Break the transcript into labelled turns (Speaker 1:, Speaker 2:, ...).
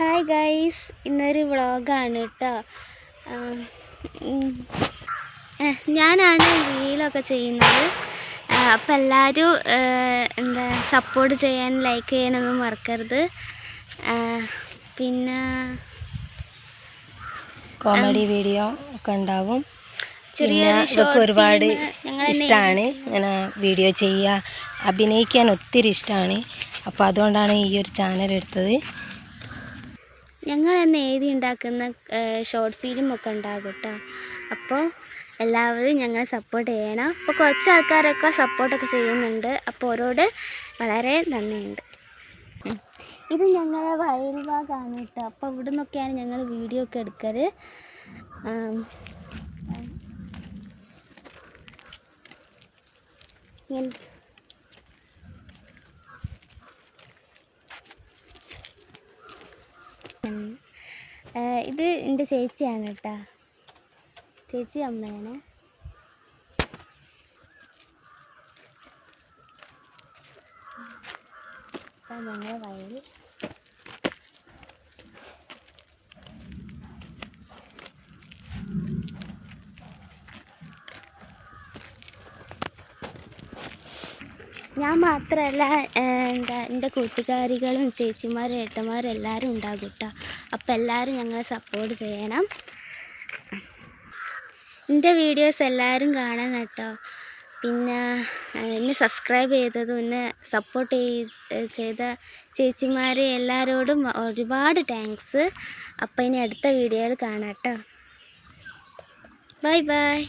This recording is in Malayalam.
Speaker 1: ഹായ് ഗൈസ് ഇന്നൊരു വ്ളോഗാണ് കേട്ടോ ഞാനാണ് റീലൊക്കെ ചെയ്യുന്നത്. അപ്പം എല്ലാവരും എന്താ സപ്പോർട്ട് ചെയ്യാൻ ലൈക്ക് ചെയ്യാനൊന്നും മറക്കരുത്. പിന്നെ
Speaker 2: കോമഡി വീഡിയോ ഒക്കെ ഉണ്ടാവും. ഒരുപാട് ഇഷ്ടമാണ് ഇങ്ങനെ വീഡിയോ ചെയ്യുക അഭിനയിക്കാൻ ഒത്തിരി ഇഷ്ടമാണ് അപ്പോൾ അതുകൊണ്ടാണ് ഈ ഒരു ചാനൽ എടുത്തത്.
Speaker 1: ഞങ്ങൾ തന്നെ എഴുതി ഉണ്ടാക്കുന്ന ഷോർട്ട് ഫിലിം ഒക്കെ ഉണ്ടാകും കേട്ടോ അപ്പോൾ എല്ലാവരും ഞങ്ങളെ സപ്പോർട്ട് ചെയ്യണം. അപ്പോൾ കുറച്ച് ആൾക്കാരൊക്കെ സപ്പോർട്ടൊക്കെ ചെയ്യുന്നുണ്ട്. അപ്പോൾ ഓരോട് വളരെ നന്ദിയുണ്ട്. ഇത് ഞങ്ങളെ വയൽ ഭാഗമാണ് കേട്ടോ അപ്പോൾ ഇവിടെ നിന്നൊക്കെയാണ് ഞങ്ങൾ വീഡിയോ ഒക്കെ എടുക്കൽ. ഇങ്ങനെ ഇത് എന്റെ ചേച്ചിയാണ് കേട്ടോ. ചേച്ചി അമ്മയാണ്. ഞങ്ങളുടെ വയൽ ഞാൻ മാത്രമല്ല എന്താ എന്റെ കൂട്ടുകാരികളും ചേച്ചിമാരും ഏട്ടന്മാരും എല്ലാവരും ഉണ്ടാകും കേട്ടോ അപ്പോൾ എല്ലാവരും ഞങ്ങളെ സപ്പോർട്ട് ചെയ്യണം. എന്റെ വീഡിയോസ് എല്ലാവരും കാണണം കേട്ടോ. പിന്നെ എന്നെ സബ്സ്ക്രൈബ് ചെയ്തതും എന്നെ സപ്പോർട്ട് ചെയ്ത ചേച്ചിമാരെ എല്ലാവരോടും ഒരുപാട് താങ്ക്സ് അപ്പോൾ ഇനി അടുത്ത വീഡിയോയിൽ കാണാം കേട്ടോ ബൈ ബൈ